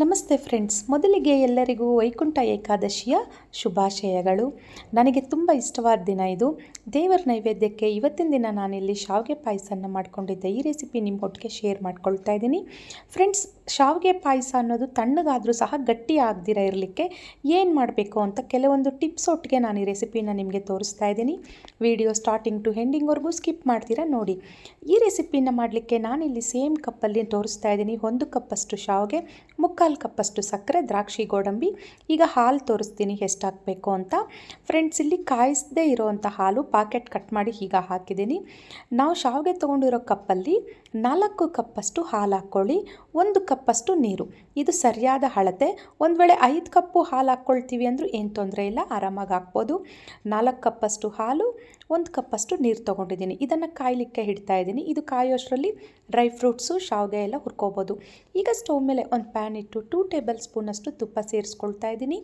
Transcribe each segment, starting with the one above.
ನಮಸ್ತೆ ಫ್ರೆಂಡ್ಸ್ ಮೊದಲಿಗೆ ಎಲ್ಲರಿಗೂ ವೈಕುಂಠ ಏಕಾದಶಿಯ ಶುಭಾಶಯಗಳು. ನನಗೆ ತುಂಬ ಇಷ್ಟವಾದ ದಿನ ಇದು. ದೇವರ ನೈವೇದ್ಯಕ್ಕೆ ಇವತ್ತಿನ ದಿನ ನಾನಿಲ್ಲಿ ಶಾವಿಗೆ ಪಾಯಸನ ಮಾಡಿಕೊಂಡಿದ್ದೆ. ಈ ರೆಸಿಪಿ ನಿಮ್ಮ ಒಟ್ಟಿಗೆ ಶೇರ್ ಮಾಡ್ಕೊಳ್ತಾ ಇದ್ದೀನಿ. ಫ್ರೆಂಡ್ಸ್ ಶಾವಿಗೆ ಪಾಯಸ ಅನ್ನೋದು ತಣ್ಣಗಾದರೂ ಸಹ ಗಟ್ಟಿ ಆಗದಿರ ಇರಲಿಕ್ಕೆ ಏನು ಮಾಡಬೇಕು ಅಂತ ಕೆಲವೊಂದು ಟಿಪ್ಸ್ ಒಟ್ಟಿಗೆ ನಾನು ಈ ರೆಸಿಪಿನ ನಿಮಗೆ ತೋರಿಸ್ತಾ ಇದ್ದೀನಿ. ವಿಡಿಯೋ ಸ್ಟಾರ್ಟಿಂಗ್ ಟು ಎಂಡಿಂಗ್ವರೆಗೂ ಸ್ಕಿಪ್ ಮಾಡ್ತೀರಾ ನೋಡಿ. ಈ ರೆಸಿಪಿನ ಮಾಡಲಿಕ್ಕೆ ನಾನಿಲ್ಲಿ ಸೇಮ್ ಕಪ್ಪಲ್ಲಿ ತೋರಿಸ್ತಾ ಇದ್ದೀನಿ. ಒಂದು ಕಪ್ಪಷ್ಟು ಶಾವಿಗೆ, ಮುಕ್ಕಾಲು ಕಪ್ಪಷ್ಟು ಸಕ್ಕರೆ, ದ್ರಾಕ್ಷಿ, ಗೋಡಂಬಿ. ಈಗ ಹಾಲು ತೋರಿಸ್ತೀನಿ ಎಷ್ಟು ಹಾಕಬೇಕು ಅಂತ. ಫ್ರೆಂಡ್ಸ್ ಇಲ್ಲಿ ಕಾಯಿಸದೇ ಇರೋವಂಥ ಹಾಲು ಪಾಕೆಟ್ ಕಟ್ ಮಾಡಿ ಈಗ ಹಾಕಿದ್ದೀನಿ. ನಾವು ಶಾವಿಗೆ ತೊಗೊಂಡಿರೋ ಕಪ್ಪಲ್ಲಿ ನಾಲ್ಕು ಕಪ್ಪಷ್ಟು ಹಾಲು ಹಾಕ್ಕೊಳ್ಳಿ. ಒಂದು ಕಪ್ಪಷ್ಟು ನೀರು. ಇದು ಸರಿಯಾದ ಅಳತೆ. ಒಂದು ವೇಳೆ ಐದು ಕಪ್ಪು ಹಾಲು ಹಾಕ್ಕೊಳ್ತೀವಿ ಅಂದರೂ ಏನು ತೊಂದರೆ ಇಲ್ಲ, ಆರಾಮಾಗಿ ಹಾಕ್ಬೋದು. ನಾಲ್ಕು ಕಪ್ಪಷ್ಟು ಹಾಲು ಒಂದು ಕಪ್ಪಷ್ಟು ನೀರು ತೊಗೊಂಡಿದ್ದೀನಿ. ಇದನ್ನು ಕಾಯಲಿಕ್ಕೆ ಇಡ್ತಾ ಇದ್ದೀನಿ. ಇದು ಕಾಯೋಷ್ಟರಲ್ಲಿ ಡ್ರೈ ಫ್ರೂಟ್ಸು, ಶಾವಿಗೆ ಎಲ್ಲ ಹುರ್ಕೋಬೋದು. ಈಗ ಸ್ಟವ್ ಮೇಲೆ ಒಂದು ಪ್ಯಾನ್ ಇಟ್ಟು ಟೂ ಟೇಬಲ್ ಸ್ಪೂನಷ್ಟು ತುಪ್ಪ ಸೇರಿಸ್ಕೊಳ್ತಾ ಇದ್ದೀನಿ.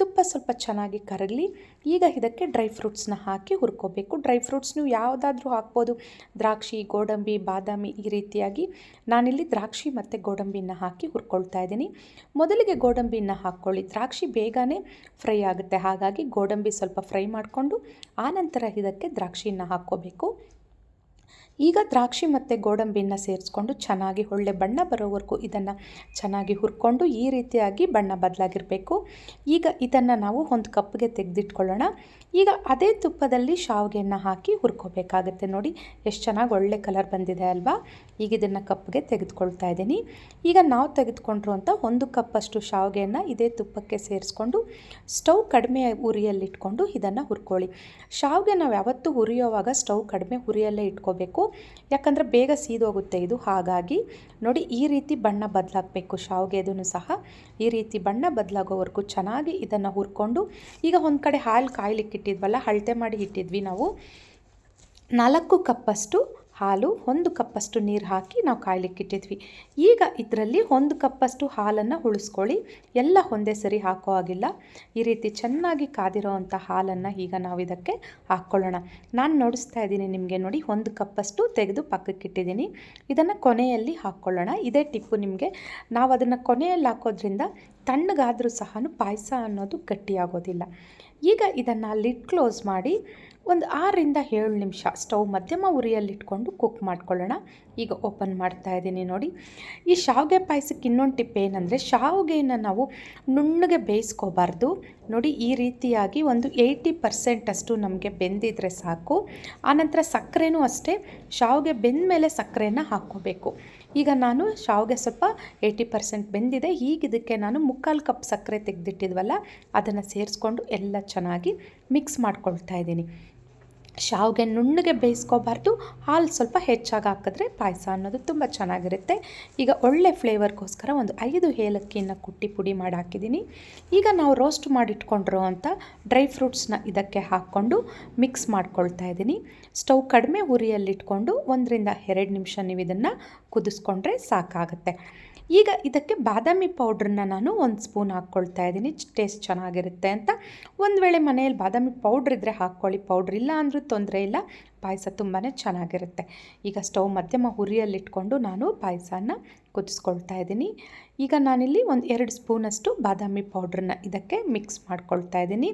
ತುಪ್ಪ ಸ್ವಲ್ಪ ಚೆನ್ನಾಗಿ ಕರಗಲಿ. ಈಗ ಇದಕ್ಕೆ ಡ್ರೈ ಫ್ರೂಟ್ಸ್ನ ಹಾಕಿ ಹುರ್ಕೋಬೇಕು. ಡ್ರೈ ಫ್ರೂಟ್ಸ್ ನೀವು ಯಾವುದಾದ್ರೂ ಹಾಕ್ಬೋದು. ದ್ರಾಕ್ಷಿ, ಗೋಡಂಬಿ, ಬಾದಾಮಿ ಈ ರೀತಿಯಾಗಿ ನಾನಿಲ್ಲಿ ದ್ರಾಕ್ಷಿ ಮತ್ತು ಗೋಡಂಬಿನ ಹಾಕಿ ಹುರ್ಕೊಳ್ತಾ ಇದ್ದೀನಿ. ಮೊದಲಿಗೆ ಗೋಡಂಬಿನ ಹಾಕ್ಕೊಳ್ಳಿ. ದ್ರಾಕ್ಷಿ ಬೇಗನೆ ಫ್ರೈ ಆಗುತ್ತೆ. ಹಾಗಾಗಿ ಗೋಡಂಬಿ ಸ್ವಲ್ಪ ಫ್ರೈ ಮಾಡಿಕೊಂಡು ಆನಂತರ ಇದಕ್ಕೆ ದ್ರಾಕ್ಷಿನ ಹಾಕ್ಕೋಬೇಕು. ಈಗ ದ್ರಾಕ್ಷಿ ಮತ್ತು ಗೋಡಂಬಿನ ಸೇರಿಸ್ಕೊಂಡು ಚೆನ್ನಾಗಿ ಒಳ್ಳೆ ಬಣ್ಣ ಬರೋವರೆಗೂ ಇದನ್ನು ಚೆನ್ನಾಗಿ ಹುರ್ಕೊಂಡು ಈ ರೀತಿಯಾಗಿ ಬಣ್ಣ ಬದಲಾಗಿರಬೇಕು. ಈಗ ಇದನ್ನು ನಾವು ಒಂದು ಕಪ್ಗೆ ತೆಗೆದಿಟ್ಕೊಳ್ಳೋಣ. ಈಗ ಅದೇ ತುಪ್ಪದಲ್ಲಿ ಶಾವಿಗೆಯನ್ನು ಹಾಕಿ ಹುರ್ಕೋಬೇಕಾಗುತ್ತೆ ನೋಡಿ. ಎಷ್ಟು ಚೆನ್ನಾಗಿ ಒಳ್ಳೆ ಕಲರ್ ಬಂದಿದೆ ಅಲ್ವಾ? ಈಗ ಇದನ್ನು ಕಪ್ಗೆ ತೆಗೆದುಕೊಳ್ತಾ ಇದ್ದೀನಿ. ಈಗ ನಾವು ತೆಗೆದುಕೊಂಡಿರುವಂಥ ಒಂದು ಕಪ್ಪಷ್ಟು ಶಾವಿಗೆಯನ್ನು ಇದೇ ತುಪ್ಪಕ್ಕೆ ಸೇರಿಸ್ಕೊಂಡು ಸ್ಟವ್ ಕಡಿಮೆ ಉರಿಯಲ್ಲಿಟ್ಕೊಂಡು ಇದನ್ನು ಹುರ್ಕೊಳ್ಳಿ. ಶಾವಿಗೆ ನಾವು ಯಾವತ್ತೂ ಹುರಿಯೋವಾಗ ಸ್ಟವ್ ಕಡಿಮೆ ಉರಿಯಲ್ಲೇ ಇಟ್ಕೋಬೇಕು. ಯಾಕಂದರೆ ಬೇಗ ಸೀದೋಗುತ್ತೆ ಇದು. ಹಾಗಾಗಿ ನೋಡಿ, ಈ ರೀತಿ ಬಣ್ಣ ಬದಲಾಗಬೇಕು. ಶಾವಿಗೆದೂ ಸಹ ಈ ರೀತಿ ಬಣ್ಣ ಬದಲಾಗೋವರೆಗೂ ಚೆನ್ನಾಗಿ ಇದನ್ನು ಹುರ್ಕೊಂಡು, ಈಗ ಒಂದು ಕಡೆ ಹಾಲು ಕಾಯ್ಲಿಕ್ಕೆ ಇಟ್ಟಿದ್ವಲ್ಲ ಅಳತೆ ಮಾಡಿ ಇಟ್ಟಿದ್ವಿ ನಾವು. ನಾಲ್ಕು ಕಪ್ಪಷ್ಟು ಹಾಲು ಒಂದು ಕಪ್ಪಷ್ಟು ನೀರು ಹಾಕಿ ನಾವು ಕಾಯ್ಲಿಕ್ಕೆ ಇಟ್ಟಿದ್ವಿ. ಈಗ ಇದರಲ್ಲಿ ಒಂದು ಕಪ್ಪಷ್ಟು ಹಾಲನ್ನು ಉಳಿಸ್ಕೊಳ್ಳಿ ಎಲ್ಲ ಒಂದೇ ಸರಿ ಹಾಕೋ ಹಾಗಿಲ್ಲ. ಈ ರೀತಿ ಚೆನ್ನಾಗಿ ಕಾದಿರೋವಂಥ ಹಾಲನ್ನು ಈಗ ನಾವು ಇದಕ್ಕೆ ಹಾಕ್ಕೊಳ್ಳೋಣ. ನಾನು ನೋಡಿಸ್ತಾ ಇದ್ದೀನಿ ನಿಮಗೆ ನೋಡಿ, ಒಂದು ಕಪ್ಪಷ್ಟು ತೆಗೆದು ಪಕ್ಕಕ್ಕೆ ಇಟ್ಟಿದ್ದೀನಿ. ಇದನ್ನು ಕೊನೆಯಲ್ಲಿ ಹಾಕ್ಕೊಳ್ಳೋಣ. ಇದೇ ಟಿಪ್ಪು ನಿಮಗೆ. ನಾವು ಅದನ್ನು ಕೊನೆಯಲ್ಲಿ ಹಾಕೋದ್ರಿಂದ ತಣ್ಣಗಾದರೂ ಸಹ ಪಾಯಸ ಅನ್ನೋದು ಗಟ್ಟಿಯಾಗೋದಿಲ್ಲ. ಈಗ ಇದನ್ನು ಲಿಡ್ ಕ್ಲೋಸ್ ಮಾಡಿ ಒಂದು ಆರರಿಂದ ಏಳು ನಿಮಿಷ ಸ್ಟವ್ ಮಧ್ಯಮ ಉರಿಯಲ್ಲಿಟ್ಕೊಂಡು ಕುಕ್ ಮಾಡ್ಕೊಳ್ಳೋಣ. ಈಗ ಓಪನ್ ಮಾಡ್ತಾ ಇದ್ದೀನಿ ನೋಡಿ. ಈ ಶಾವಿಗೆ ಪಾಯಸಕ್ಕೆ ಇನ್ನೊಂದು ಟಿಪ್ ಏನಂದರೆ, ಶಾವಿಗೆಯನ್ನು ನಾವು ನುಣ್ಣಗೆ ಬೇಯಿಸ್ಕೋಬಾರ್ದು. ನೋಡಿ, ಈ ರೀತಿಯಾಗಿ ಒಂದು ಏಯ್ಟಿ ಪರ್ಸೆಂಟಷ್ಟು ನಮಗೆ ಬೆಂದಿದ್ರೆ ಸಾಕು. ಆನಂತರ ಸಕ್ಕರೆನೂ ಅಷ್ಟೇ, ಶಾವಿಗೆ ಬೆಂದ ಮೇಲೆ ಸಕ್ಕರೆಯನ್ನು ಹಾಕ್ಕೋಬೇಕು. ಈಗ ನಾನು ಶಾವಿಗೆ ಸ್ವಲ್ಪ ಏಯ್ಟಿ ಪರ್ಸೆಂಟ್ ಬೆಂದಿದೆ. ಈಗ ಇದಕ್ಕೆ ನಾನು ಮುಕ್ಕಾಲು ಕಪ್ ಸಕ್ಕರೆ ತೆಗೆದಿಟ್ಟಿದ್ವಲ್ಲ, ಅದನ್ನು ಸೇರಿಸ್ಕೊಂಡು ಎಲ್ಲ ಚೆನ್ನಾಗಿ ಮಿಕ್ಸ್ ಮಾಡ್ಕೊಳ್ತಾ ಇದ್ದೀನಿ. ಶಾವಿಗೆ ನುಣ್ಣಗೆ ಬೇಯಿಸ್ಕೋಬಾರ್ದು, ಹಾಲು ಸ್ವಲ್ಪ ಹೆಚ್ಚಾಗಿ ಹಾಕಿದ್ರೆ ಪಾಯಸ ಅನ್ನೋದು ತುಂಬ ಚೆನ್ನಾಗಿರುತ್ತೆ. ಈಗ ಒಳ್ಳೆ ಫ್ಲೇವರ್ಗೋಸ್ಕರ ಒಂದು ಐದು ಏಲಕ್ಕಿಯನ್ನು ಕುಟ್ಟಿ ಪುಡಿ ಮಾಡಿ ಹಾಕಿದ್ದೀನಿ ಈಗ ನಾವು ರೋಸ್ಟ್ ಮಾಡಿಟ್ಕೊಂಡಿರೋ ಅಂಥ ಡ್ರೈ ಫ್ರೂಟ್ಸ್ನ ಇದಕ್ಕೆ ಹಾಕ್ಕೊಂಡು ಮಿಕ್ಸ್ ಮಾಡ್ಕೊಳ್ತಾ ಇದ್ದೀನಿ. ಸ್ಟವ್ ಕಡಿಮೆ ಉರಿಯಲ್ಲಿಟ್ಕೊಂಡು ಒಂದರಿಂದ ಎರಡು ನಿಮಿಷ ನೀವು ಇದನ್ನು ಕುದಿಸ್ಕೊಂಡ್ರೆ ಸಾಕಾಗುತ್ತೆ. ಈಗ ಇದಕ್ಕೆ ಬಾದಾಮಿ ಪೌಡ್ರನ್ನ ನಾನು ಒಂದು ಸ್ಪೂನ್ ಹಾಕ್ಕೊಳ್ತಾ ಇದ್ದೀನಿ. ಟೇಸ್ಟ್ ಚೆನ್ನಾಗಿರುತ್ತೆ ಅಂತ. ಒಂದು ವೇಳೆ ಮನೆಯಲ್ಲಿ ಬಾದಾಮಿ ಪೌಡ್ರ್ ಇದ್ದರೆ ಹಾಕ್ಕೊಳ್ಳಿ. ಪೌಡ್ರ್ ಇಲ್ಲ ಅಂದರೂ ತೊಂದರೆ ಇಲ್ಲ. ಪಾಯಸ ತುಂಬಾ ಚೆನ್ನಾಗಿರುತ್ತೆ. ಈಗ ಸ್ಟವ್ ಮಧ್ಯಮ ಹುರಿಯಲ್ಲಿಟ್ಕೊಂಡು ನಾನು ಪಾಯಸನ ಕುದಿಸ್ಕೊಳ್ತಾ ಇದ್ದೀನಿ. ಈಗ ನಾನಿಲ್ಲಿ ಒಂದು ಎರಡು ಸ್ಪೂನಷ್ಟು ಬಾದಾಮಿ ಪೌಡ್ರನ್ನ ಇದಕ್ಕೆ ಮಿಕ್ಸ್ ಮಾಡ್ಕೊಳ್ತಾ ಇದ್ದೀನಿ.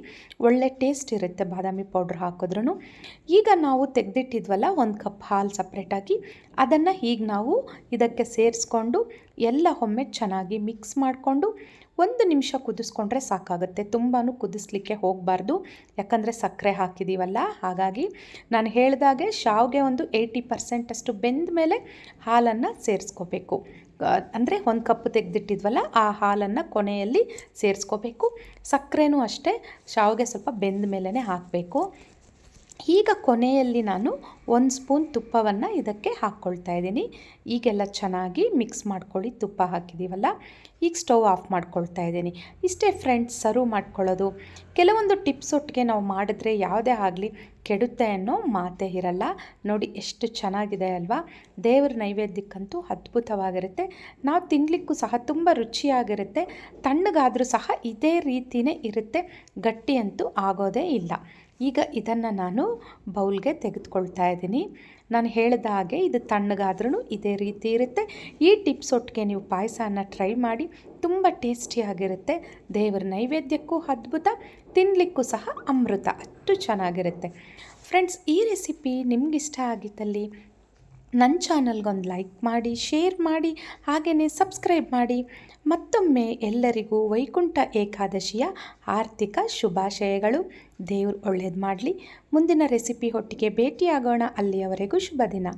ಒಳ್ಳೆ ಟೇಸ್ಟ್ ಇರುತ್ತೆ ಬಾದಾಮಿ ಪೌಡ್ರ್ ಹಾಕಿದ್ರೂ ಈಗ ನಾವು ತೆಗೆದಿಟ್ಟಿದ್ವಲ್ಲ ಒಂದು ಕಪ್ ಹಾಲು ಸಪ್ರೇಟಾಗಿ ಅದನ್ನು ಈಗ ನಾವು ಇದಕ್ಕೆ ಸೇರಿಸ್ಕೊಂಡು ಎಲ್ಲ ಒಮ್ಮೆ ಚೆನ್ನಾಗಿ ಮಿಕ್ಸ್ ಮಾಡಿಕೊಂಡು ಒಂದು ನಿಮಿಷ ಕುದಿಸ್ಕೊಂಡ್ರೆ ಸಾಕಾಗುತ್ತೆ. ತುಂಬಾ ಕುದಿಸ್ಲಿಕ್ಕೆ ಹೋಗಬಾರ್ದು. ಯಾಕಂದರೆ ಸಕ್ಕರೆ ಹಾಕಿದ್ದೀವಲ್ಲ ಹಾಗಾಗಿ ನಾನು ಹೇಳಿದಾಗೆ, ಶಾವ್ಗೆ ಒಂದು ಏಯ್ಟಿ ಪರ್ಸೆಂಟಷ್ಟು ಬೆಂದ ಮೇಲೆ ಹಾಲನ್ನು ಸೇರಿಸ್ಕೋಬೇಕು. ಅಂದರೆ ಒಂದು ಕಪ್ ತೆಗೆದಿಟ್ಟಿದ್ವಲ್ಲ, ಆ ಹಾಲನ್ನು ಕೊನೆಯಲ್ಲಿ ಸೇರಿಸ್ಕೋಬೇಕು. ಸಕ್ಕರೆನೂ ಅಷ್ಟೇ, ಶಾವಿಗೆ ಸ್ವಲ್ಪ ಬೆಂದ ಮೇಲೇ ಹಾಕಬೇಕು. ಈಗ ಕೊನೆಯಲ್ಲಿ ನಾನು ಒಂದು ಸ್ಪೂನ್ ತುಪ್ಪವನ್ನು ಇದಕ್ಕೆ ಹಾಕ್ಕೊಳ್ತಾ ಇದ್ದೀನಿ. ಈಗೆಲ್ಲ ಚೆನ್ನಾಗಿ ಮಿಕ್ಸ್ ಮಾಡ್ಕೊಳ್ಳಿ, ತುಪ್ಪ ಹಾಕಿದ್ದೀವಲ್ಲ? ಈಗ ಸ್ಟವ್ ಆಫ್ ಮಾಡ್ಕೊಳ್ತಾ ಇದ್ದೀನಿ. ಇಷ್ಟೇ ಫ್ರೆಂಡ್ಸ್, ಸರ್ವ್ ಮಾಡ್ಕೊಳ್ಳೋದು. ಕೆಲವೊಂದು ಟಿಪ್ಸ್ ಒಟ್ಟಿಗೆ ನಾವು ಮಾಡಿದ್ರೆ ಯಾವುದೇ ಆಗಲಿ ಕೆಡುತ್ತೆ ಅನ್ನೋ ಮಾತೇ ಇರಲ್ಲ. ನೋಡಿ, ಎಷ್ಟು ಚೆನ್ನಾಗಿದೆ ಅಲ್ವಾ? ದೇವರ ನೈವೇದ್ಯಕ್ಕಂತೂ ಅದ್ಭುತವಾಗಿರುತ್ತೆ. ನಾವು ತಿನ್ನಲಿಕ್ಕೂ ಸಹ ತುಂಬ ರುಚಿಯಾಗಿರುತ್ತೆ. ತಣ್ಣಗಾದರೂ ಸಹ ಇದೇ ರೀತಿಯೇ ಇರುತ್ತೆ. ಗಟ್ಟಿಯಂತೂ ಆಗೋದೇ ಇಲ್ಲ. ಈಗ ಇದನ್ನು ನಾನು ಬೌಲ್ಗೆ ತೆಗೆದುಕೊಳ್ತಾ ಇದ್ದೀನಿ. ನಾನು ಹೇಳಿದ ಹಾಗೆ ಇದು ತಣ್ಣಗಾದ್ರೂ ಇದೇ ರೀತಿ ಇರುತ್ತೆ. ಈ ಟಿಪ್ಸ್ ಒಟ್ಟಿಗೆ ನೀವು ಪಾಯಸನ ಟ್ರೈ ಮಾಡಿ, ತುಂಬ ಟೇಸ್ಟಿಯಾಗಿರುತ್ತೆ ದೇವರ ನೈವೇದ್ಯಕ್ಕೂ ಅದ್ಭುತ ತಿನ್ನಲಿಕ್ಕೂ ಸಹ ಅಮೃತ, ಅಷ್ಟು ಚೆನ್ನಾಗಿರುತ್ತೆ. ಫ್ರೆಂಡ್ಸ್ ಈ ರೆಸಿಪಿ ನಿಮಗಿಷ್ಟ ಆಗಿದ್ದಲ್ಲಿ ನನ್ನ ಚಾನಲ್ಗೊಂದು ಲೈಕ್ ಮಾಡಿ, ಶೇರ್ ಮಾಡಿ, ಹಾಗೆಯೇ ಸಬ್ಸ್ಕ್ರೈಬ್ ಮಾಡಿ. ಮತ್ತೊಮ್ಮೆ ಎಲ್ಲರಿಗೂ ವೈಕುಂಠ ಏಕಾದಶಿಯ ಆರ್ಥಿಕ ಶುಭಾಶಯಗಳು. ದೇವ್ರು ಒಳ್ಳೇದು ಮಾಡಲಿ. ಮುಂದಿನ ರೆಸಿಪಿ ಒಟ್ಟಿಗೆ ಭೇಟಿಯಾಗೋಣ. ಅಲ್ಲಿಯವರೆಗೂ ಶುಭ ದಿನ